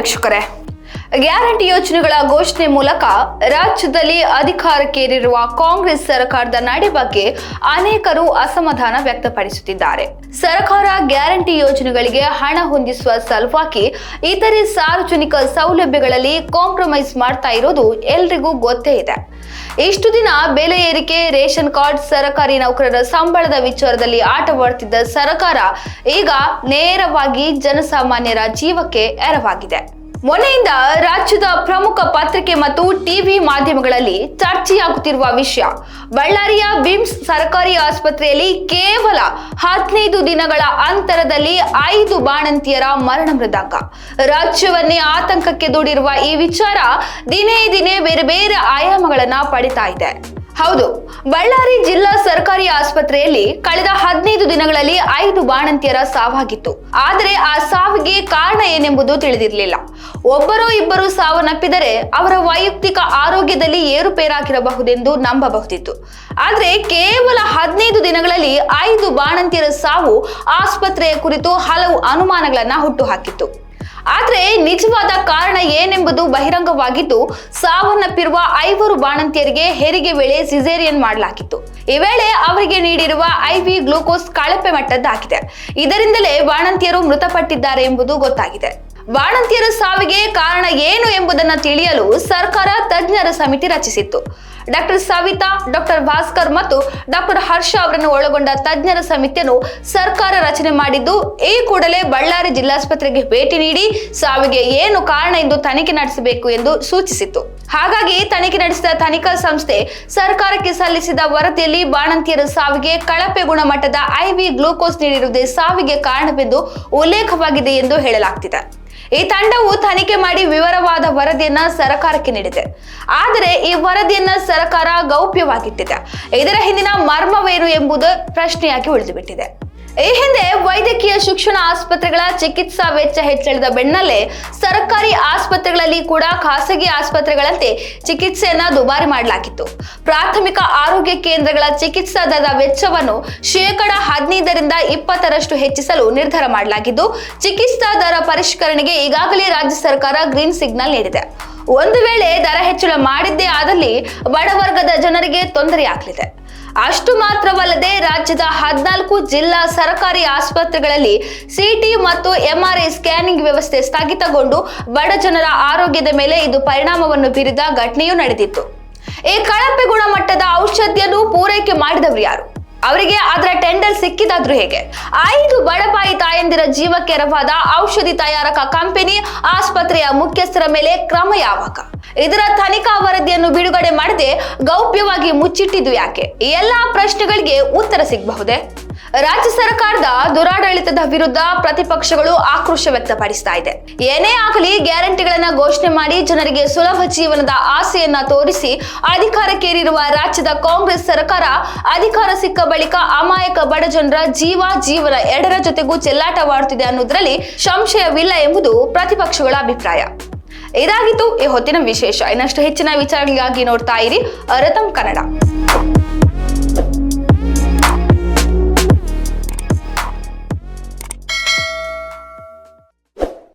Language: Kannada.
परीक्षक है। ಗ್ಯಾರಂಟಿ ಯೋಜನೆಗಳ ಘೋಷಣೆ ಮೂಲಕ ರಾಜ್ಯದಲ್ಲಿ ಅಧಿಕಾರಕ್ಕೇರಿರುವ ಕಾಂಗ್ರೆಸ್ ಸರ್ಕಾರದ ನಡೆ ಬಗ್ಗೆ ಅನೇಕರು ಅಸಮಾಧಾನ ವ್ಯಕ್ತಪಡಿಸುತ್ತಿದ್ದಾರೆ. ಸರ್ಕಾರ ಗ್ಯಾರಂಟಿ ಯೋಜನೆಗಳಿಗೆ ಹಣ ಹೊಂದಿಸುವ ಸಲುವಾಗಿ ಇತರೆ ಸಾರ್ವಜನಿಕ ಸೌಲಭ್ಯಗಳಲ್ಲಿ ಕಾಂಪ್ರಮೈಸ್ ಮಾಡ್ತಾ ಇರೋದು ಎಲ್ರಿಗೂ ಗೊತ್ತೇ ಇದೆ. ಇಷ್ಟು ದಿನ ಬೆಲೆ ಏರಿಕೆ, ರೇಷನ್ ಕಾರ್ಡ್, ಸರ್ಕಾರಿ ನೌಕರರ ಸಂಬಳದ ವಿಚಾರದಲ್ಲಿ ಆಟವಾಡುತ್ತಿದ್ದ ಸರ್ಕಾರ ಈಗ ನೇರವಾಗಿ ಜನಸಾಮಾನ್ಯರ ಜೀವಕ್ಕೆ ಎರವಾಗಿದೆ. ಮೊನ್ನೆಯಿಂದ ರಾಜ್ಯದ ಪ್ರಮುಖ ಪತ್ರಿಕೆ ಮತ್ತು ಟಿವಿ ಮಾಧ್ಯಮಗಳಲ್ಲಿ ಚರ್ಚೆಯಾಗುತ್ತಿರುವ ವಿಷಯ, ಬಳ್ಳಾರಿಯ ಬಿಮ್ಸ್ ಸರ್ಕಾರಿ ಆಸ್ಪತ್ರೆಯಲ್ಲಿ ಕೇವಲ ಹದಿನೈದು ದಿನಗಳ ಅಂತರದಲ್ಲಿ ಐದು ಬಾಣಂತಿಯರ ಮರಣ ರಾಜ್ಯವನ್ನೇ ಆತಂಕಕ್ಕೆ ದೂಡಿರುವ ಈ ವಿಚಾರ ದಿನೇ ದಿನೇ ಬೇರೆ ಬೇರೆ ಆಯಾಮಗಳನ್ನ ಪಡಿತಾ ಇದೆ. ಹೌದು, ಬಳ್ಳಾರಿ ಜಿಲ್ಲಾ ಸರ್ಕಾರಿ ಆಸ್ಪತ್ರೆಯಲ್ಲಿ ಕಳೆದ ಹದಿನೈದು ದಿನಗಳಲ್ಲಿ ಐದು ಬಾಣಂತಿಯರ ಸಾವಾಗಿತ್ತು. ಆದರೆ ಆ ಸಾವಿಗೆ ಕಾರಣ ಏನೆಂಬುದು ತಿಳಿದಿರಲಿಲ್ಲ. ಒಬ್ಬರು ಇಬ್ಬರು ಸಾವನ್ನಪ್ಪಿದರೆ ಅವರ ವೈಯಕ್ತಿಕ ಆರೋಗ್ಯದಲ್ಲಿ ಏರುಪೇರಾಗಿರಬಹುದೆಂದು ನಂಬಬಹುದಿತ್ತು. ಆದರೆ ಕೇವಲ ಹದಿನೈದು ದಿನಗಳಲ್ಲಿ ಐದು ಬಾಣಂತಿಯರ ಸಾವು ಆಸ್ಪತ್ರೆಯ ಕುರಿತು ಹಲವು ಅನುಮಾನಗಳನ್ನ ಹುಟ್ಟುಹಾಕಿತ್ತು. ಆದರೆ ನಿಜವಾದ ಕಾರಣ ಏನೆಂಬುದು ಬಹಿರಂಗವಾಗಿದ್ದು, ಸಾವನ್ನಪ್ಪಿರುವ ಐವರು ಬಾಣಂತಿಯರಿಗೆ ಹೆರಿಗೆ ವೇಳೆ ಸಿಸೇರಿಯನ್ ಮಾಡಲಾಗಿತ್ತು. ಈ ವೇಳೆ ಅವರಿಗೆ ನೀಡಿರುವ ಐವಿ ಗ್ಲೂಕೋಸ್ ಕಳಪೆ ಮಟ್ಟದ್ದಾಗಿದೆ. ಇದರಿಂದಲೇ ವಾಣಂತಿಯರು ಮೃತಪಟ್ಟಿದ್ದಾರೆ ಎಂಬುದು ಗೊತ್ತಾಗಿದೆ. ವಾಣಂತಿಯರ ಸಾವಿಗೆ ಕಾರಣ ಏನು ಎಂಬುದನ್ನು ತಿಳಿಯಲು ಸರ್ಕಾರ ತಜ್ಞರ ಸಮಿತಿ ರಚಿಸಿತ್ತು. ಡಾಕ್ಟರ್ ಸವಿತಾ, ಡಾಕ್ಟರ್ ಭಾಸ್ಕರ್ ಮತ್ತು ಡಾಕ್ಟರ್ ಹರ್ಷ ಅವರನ್ನು ಒಳಗೊಂಡ ತಜ್ಞರ ಸಮಿತಿಯನ್ನು ಸರ್ಕಾರ ರಚನೆ ಮಾಡಿದ್ದು, ಈ ಕೂಡಲೇ ಬಳ್ಳಾರಿ ಜಿಲ್ಲಾಸ್ಪತ್ರೆಗೆ ಭೇಟಿ ನೀಡಿ ಸಾವಿಗೆ ಏನು ಕಾರಣ ಎಂದು ತನಿಖೆ ನಡೆಸಬೇಕು ಎಂದು ಸೂಚಿಸಿತ್ತು. ಹಾಗಾಗಿ ತನಿಖೆ ನಡೆಸಿದ ತನಿಖಾ ಸಂಸ್ಥೆ ಸರ್ಕಾರಕ್ಕೆ ಸಲ್ಲಿಸಿದ ವರದಿಯಲ್ಲಿ ಬಾಣಂತಿಯರ ಸಾವಿಗೆ ಕಳಪೆ ಗುಣಮಟ್ಟದ ಐವಿ ಗ್ಲೂಕೋಸ್ ನೀಡಿರುವುದೇ ಸಾವಿಗೆ ಕಾರಣವೆಂದು ಉಲ್ಲೇಖವಾಗಿದೆ ಎಂದು ಹೇಳಲಾಗ್ತಿದೆ. ಈ ತಂಡವು ತನಿಖೆ ಮಾಡಿ ವಿವರವಾದ ವರದಿಯನ್ನ ಸರ್ಕಾರಕ್ಕೆ ನೀಡಿದೆ. ಆದರೆ ಈ ವರದಿಯನ್ನ ಸರ್ಕಾರ ಗೌಪ್ಯವಾಗಿಟ್ಟಿದೆ. ಇದರ ಹಿಂದಿನ ಮರ್ಮವೇನು ಎಂಬುದು ಪ್ರಶ್ನೆಯಾಗಿ ಉಳಿದುಬಿಟ್ಟಿದೆ. ಈ ಹಿಂದೆ ವೈದ್ಯಕೀಯ ಶಿಕ್ಷಣ ಆಸ್ಪತ್ರೆಗಳ ಚಿಕಿತ್ಸಾ ವೆಚ್ಚ ಹೆಚ್ಚಳದ ಬೆನ್ನಲ್ಲೇ ಸರ್ಕಾರಿ ಆಸ್ಪತ್ರೆಗಳಲ್ಲಿ ಕೂಡ ಖಾಸಗಿ ಆಸ್ಪತ್ರೆಗಳಂತೆ ಚಿಕಿತ್ಸೆಯನ್ನ ದುಬಾರಿ ಮಾಡಲಾಗಿತ್ತು. ಪ್ರಾಥಮಿಕ ಆರೋಗ್ಯ ಕೇಂದ್ರಗಳ ಚಿಕಿತ್ಸಾ ದರದ ವೆಚ್ಚವನ್ನು ಶೇಕಡ ಹದಿನೈದರಿಂದ ಇಪ್ಪತ್ತರಷ್ಟು ಹೆಚ್ಚಿಸಲು ನಿರ್ಧಾರ ಮಾಡಲಾಗಿದ್ದು, ಚಿಕಿತ್ಸಾ ದರ ಪರಿಷ್ಕರಣೆಗೆ ಈಗಾಗಲೇ ರಾಜ್ಯ ಸರ್ಕಾರ ಗ್ರೀನ್ ಸಿಗ್ನಲ್ ನೀಡಿದೆ. ಒಂದು ವೇಳೆ ದರ ಹೆಚ್ಚಳ ಮಾಡಿದ್ದೇ ಆದಲ್ಲಿ ಬಡವರ್ಗದ ಜನರಿಗೆ ತೊಂದರೆಯಾಗಲಿದೆ. ಅಷ್ಟು ಮಾತ್ರವಲ್ಲದೆ ರಾಜ್ಯದ ಹದಿನಾಲ್ಕು ಜಿಲ್ಲಾ ಸರ್ಕಾರಿ ಆಸ್ಪತ್ರೆಗಳಲ್ಲಿ ಸಿಟಿ ಮತ್ತು ಎಂಆರ್ಐ ಸ್ಕ್ಯಾನಿಂಗ್ ವ್ಯವಸ್ಥೆ ಸ್ಥಗಿತಗೊಂಡು ಬಡ ಜನರ ಆರೋಗ್ಯದ ಮೇಲೆ ಇದು ಪರಿಣಾಮವನ್ನು ಬೀರಿದ ಘಟನೆಯೂ ನಡೆದಿತ್ತು. ಈ ಕಳಪೆ ಗುಣಮಟ್ಟದ ಔಷಧಿಯನ್ನು ಪೂರೈಕೆ ಮಾಡಿದವರು ಯಾರು? ಅವರಿಗೆ ಅದರ ಟೆಂಡರ್ ಸಿಕ್ಕಿದಾದ್ರೂ ಹೇಗೆ? ಐದು ಬಡಪಾಯಿ ತಾಯಂದಿರ ಜೀವಕ್ಕೆ ಎರವಾದ ಔಷಧಿ ತಯಾರಕ ಕಂಪನಿ ಆಸ್ಪತ್ರೆಯ ಮುಖ್ಯಸ್ಥರ ಮೇಲೆ ಕ್ರಮ ಯಾವಾಗ? ಇದರ ತನಿಖಾ ವರದಿಯನ್ನು ಬಿಡುಗಡೆ ಮಾಡದೆ ಗೌಪ್ಯವಾಗಿ ಮುಚ್ಚಿಟ್ಟಿದ್ದು ಯಾಕೆ? ಎಲ್ಲಾ ಪ್ರಶ್ನೆಗಳಿಗೆ ಉತ್ತರ ಸಿಗಬಹುದೇ? ರಾಜ್ಯ ಸರ್ಕಾರದ ದುರಾಡಳಿತದ ವಿರುದ್ಧ ಪ್ರತಿಪಕ್ಷಗಳು ಆಕ್ರೋಶ ವ್ಯಕ್ತಪಡಿಸ್ತಾ ಇದೆ. ಏನೇ ಆಗಲಿ ಗ್ಯಾರಂಟಿಗಳನ್ನ ಘೋಷಣೆ ಮಾಡಿ ಜನರಿಗೆ ಸುಲಭ ಜೀವನದ ಆಸೆಯನ್ನ ತೋರಿಸಿ ಅಧಿಕಾರಕ್ಕೇರಿರುವ ರಾಜ್ಯದ ಕಾಂಗ್ರೆಸ್ ಸರ್ಕಾರ ಅಧಿಕಾರ ಸಿಕ್ಕ ಬಳಿಕ ಅಮಾಯಕ ಬಡ ಜನರ ಜೀವ ಜೀವನ ಎರಡರ ಜೊತೆಗೂ ಚೆಲ್ಲಾಟವಾಡುತ್ತಿದೆ ಅನ್ನೋದ್ರಲ್ಲಿ ಸಂಶಯವಿಲ್ಲ ಎಂಬುದು ಪ್ರತಿಪಕ್ಷಗಳ ಅಭಿಪ್ರಾಯ. ಇದಾಗಿತ್ತು ಈ ಹೊತ್ತಿನ ವಿಶೇಷ. ಇನ್ನಷ್ಟು ಹೆಚ್ಚಿನ ವಿಚಾರಗಳಿಗಾಗಿ ನೋಡ್ತಾ ಇರಿ ಅರತಂ ಕನ್ನಡ.